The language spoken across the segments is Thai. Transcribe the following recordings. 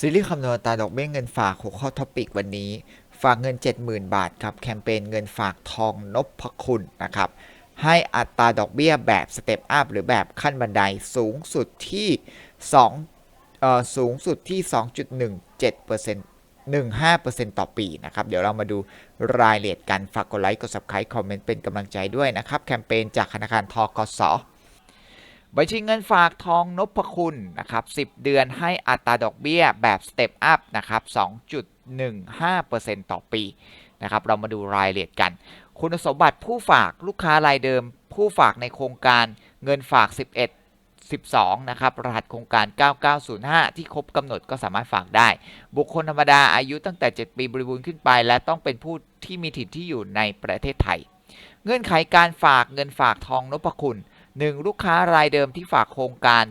ซีรีส์คำนวณตาดอกเบี้ยเงินฝากหัวข้อท็อปิกวันนี้ ฝากเงิน 70,000 บาทครับแคมเปญเงินฝากทองนบพคุณนะครับให้อัตราดอกเบี้ยแบบสเต็ปอัพหรือแบบขั้นบันไดสูงสุดที่2เอ่อสูงสุดที่ 2.17% 15%ต่อปีนะครับ เดี๋ยวเรามาดูรายละเอียดกัน ฝากกดไลค์ กด subscribe คอมเมนต์เป็นกำลังใจด้วยนะครับ แคมเปญจากธนาคารทกส บัญชีเงินฝากทองนพคุณนะครับ10 เดือนให้อัตราดอกเบี้ยแบบสเต็ปอัพนะครับ 2.15%ต่อปีนะครับ เรามาดูรายละเอียดกัน คุณสมบัติผู้ฝากลูกค้ารายเดิม ผู้ฝากในโครงการเงินฝาก 11 12 นะครับ รหัสโครงการ 9905 ที่ครบกำหนดก็สามารถฝากได้ บุคคลธรรมดาอายุตั้งแต่ 7 ปีบริบูรณ์ขึ้นไป และต้องเป็นผู้ที่มีถิ่นที่อยู่ในประเทศไทย เงื่อนไขการฝากเงินฝากทองนพคุณ 1. ลูกค้ารายเดิมที่ฝากโครงการ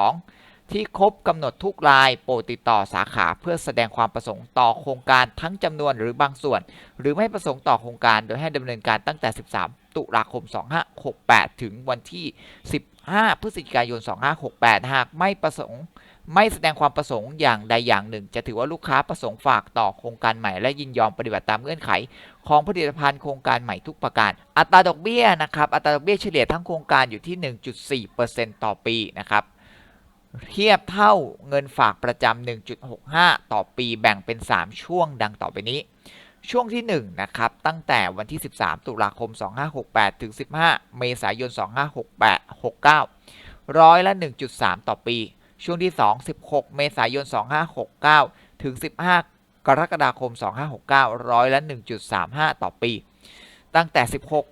1112 ที่ครบกำหนดทุกรายโปรดติดต่อสาขาเพื่อแสดงความประสงค์ต่อโครงการทั้งจำนวนหรือบางส่วน หรือไม่ประสงค์ต่อโครงการโดยให้ดำเนินการตั้งแต่ 13 ตุลาคม 2568 ถึงวันที่ 15 พฤศจิกายน 2568 หากไม่ประสงค์ไม่แสดงความประสงค์อย่างใดอย่างหนึ่ง จะถือว่าลูกค้าประสงค์ฝากต่อโครงการใหม่และยินยอมปฏิบัติตามเงื่อนไข ของผลิตภัณฑ์โครงการใหม่ทุกประการ อัตราดอกเบี้ยนะครับอัตราดอกเบี้ยเฉลี่ยทั้งโครงการอยู่ที่ 1.4%ต่อปีนะครับเทียบเท่าเงินฝากประจำ1.65 ต่อปีแบ่งเป็น 3 ช่วงดังต่อไปนี้ ช่วงที่ 1 นะครับ ตั้งแต่วันที่ 13 ตุลาคม 2568 ถึง 15 เมษายน 2568 69 ร้อยละ 1.3 ต่อปี ช่วงที่ 2 16 เมษายน 2569 ถึง 15 กรกฎาคม 2569 ร้อยละ 1.35 ต่อปี ตั้งแต่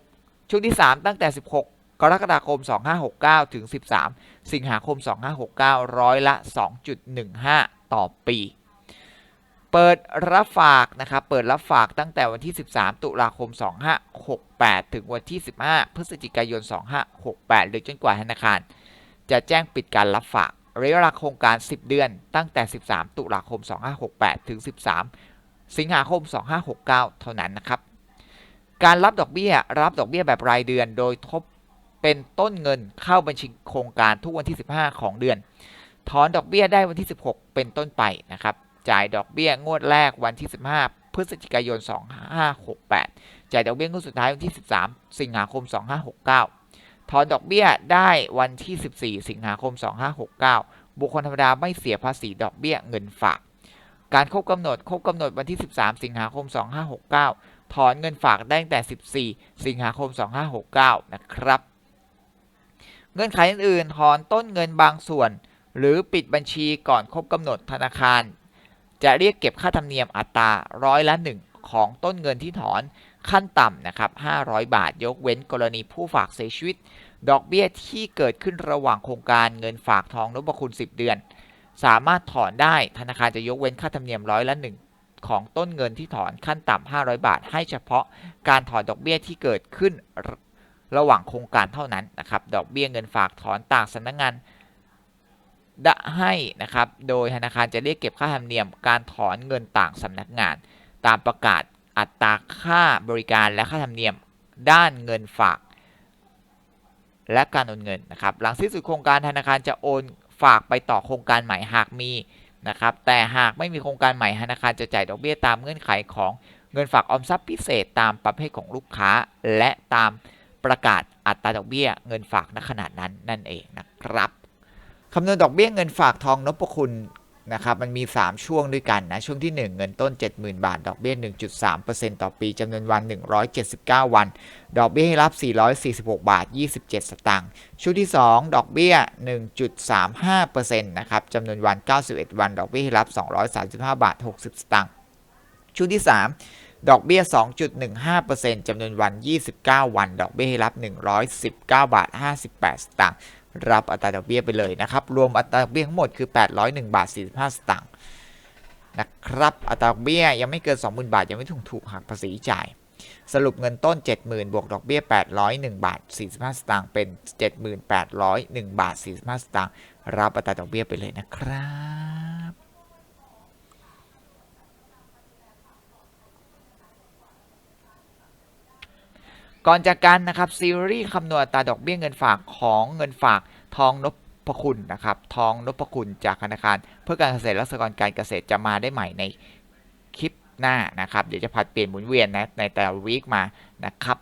16 ช่วงที่ 3 ตั้งแต่ 16 กรกฎาคม 2569 ถึง 13 สิงหาคม 2569 ร้อยละ 2.15 ต่อปี เปิดรับฝากนะครับเปิดรับฝากตั้งแต่วันที่ 13 ตุลาคม 2568 ถึงวันที่ 15 พฤศจิกายน 2568 หรือจนกว่าธนาคาร จะแจ้งปิดการรับฝากระยะเวลาโครงการ 10 เดือน ตั้งแต่ 13 ตุลาคม 2568 ถึง 13 สิงหาคม 2569 เท่านั้นนะครับ การรับดอกเบี้ยรับดอกเบี้ยแบบรายเดือน โดยทบเป็นต้นเงินเข้าบัญชีโครงการทุกวันที่ 15 ของเดือน ถอนดอกเบี้ยได้วันที่ 16 เป็นต้นไปนะครับ จ่ายดอกเบี้ยงวดแรกวันที่ 15 พฤศจิกายน 2568 จ่ายดอกเบี้ยงวดสุดท้ายวันที่ 13 สิงหาคม 2569 ถอนดอกเบี้ยได้วันที่ 14 สิงหาคม 2569 บุคคลธรรมดาไม่เสียภาษีดอกเบี้ยเงินฝาก การครบกำหนดครบกำหนดวันที่ 13 สิงหาคม 2569 ถอนเงินฝากได้ตั้งแต่ 14 สิงหาคม 2569 นะครับเงื่อนไขอื่นๆถอนต้นเงินบางส่วน หรือปิดบัญชีก่อนครบกำหนดธนาคาร จะเรียกเก็บค่าธรรมเนียมอัตราร้อยละหนึ่งของต้นเงินที่ถอนขั้นต่ำนะครับ500 บาท ยกเว้นกรณีผู้ฝากเสียชีวิต ดอกเบี้ยที่เกิดขึ้นระหว่างโครงการเงินฝากทองนพคุณ 10 เดือน สามารถถอนได้ธนาคารจะยกเว้นค่าธรรมเนียมร้อยละหนึ่งของต้นเงินที่ถอนขั้นต่ำ500 บาท ให้เฉพาะการถอนดอกเบี้ยที่เกิดขึ้นระหว่างโครงการเท่านั้นนะครับ ดอกเบี้ยเงินฝากถอนต่างสำนักงาน ดะให้นะครับ โดยธนาคารจะเรียกเก็บค่าธรรมเนียมการถอนเงินต่างสำนักงาน ตามประกาศอัตราค่าบริการและค่าธรรมเนียมด้านเงินฝาก และการโอนเงินนะครับ หลังสิ้นสุดโครงการธนาคารจะโอนฝากไปต่อโครงการใหม่หากมีนะครับ แต่หากไม่มีโครงการใหม่ธนาคารจะจ่ายดอกเบี้ยตามเงื่อนไขของเงินฝากออมทรัพย์พิเศษตามประเภทของลูกค้า และตามประกาศอัตราดอกเบี้ย เงินฝากณขนาดนั้นนั่นเองนะครับ คำนวณดอกเบี้ยเงินฝากทองนพคุณนะครับมันมี 3 ช่วงด้วยกันนะ ช่วงที่ 1 เงินต้น 70,000 บาท ดอกเบี้ย 1.3%ต่อปีจำนวนวัน 179 วัน ดอกเบี้ยให้รับ 446 บาท 27 สตางค์ช่วงที่ 2 ดอกเบี้ย 1.35%นะครับจำนวนวัน 91 วัน ดอกเบี้ยให้รับ 235 บาท 60 สตางค์ช่วงที่ 3 ดอกเบี้ย 2.15%จำนวนวัน 29 วัน ดอกเบี้ยให้รับ 119 บาท 58 สตางค์ รับอัตราดอกเบี้ยไปเลยนะครับ รวมอัตราดอกเบี้ยทั้งหมดคือ 801 บาท 45 สตางค์นะครับ อัตราดอกเบี้ยยังไม่เกิน 20,000 บาท ยังไม่ถูกถูกหักภาษีจ่าย สรุปเงินต้น 70,000 บวกดอกเบี้ย 801 บาท 45 สตางค์เป็น 7801 บาท 45 สตางค์รับอัตราดอกเบี้ยไปเลยนะครับ ก่อนจากกันนะครับซีรีส์คำนวณตาดอกเบี้ยเงินฝากของเงินฝากทองนพพคุณนะครับทองนพคุณจากธนาคาร เพื่อการเกษตรและสหกรณ์การเกษตรจะมาได้ใหม่ในคลิปหน้านะครับเดี๋ยวจะผัดเปลี่ยนหมุนเวียนนะในแต่ละวีคมานะครับ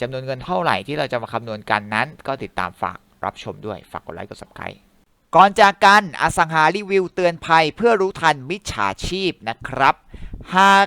จำนวนเงินเท่าไหร่ที่เราจะมาคำนวณกันนั้น ก็ติดตามฝากรับชมด้วยฝากกดไลค์กด subscribe ก่อนจากกันอสังหารีวิวเตือนภัยเพื่อรู้ทันมิจฉาชีพนะครับ หาก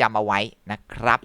จำเอาไว้นะครับ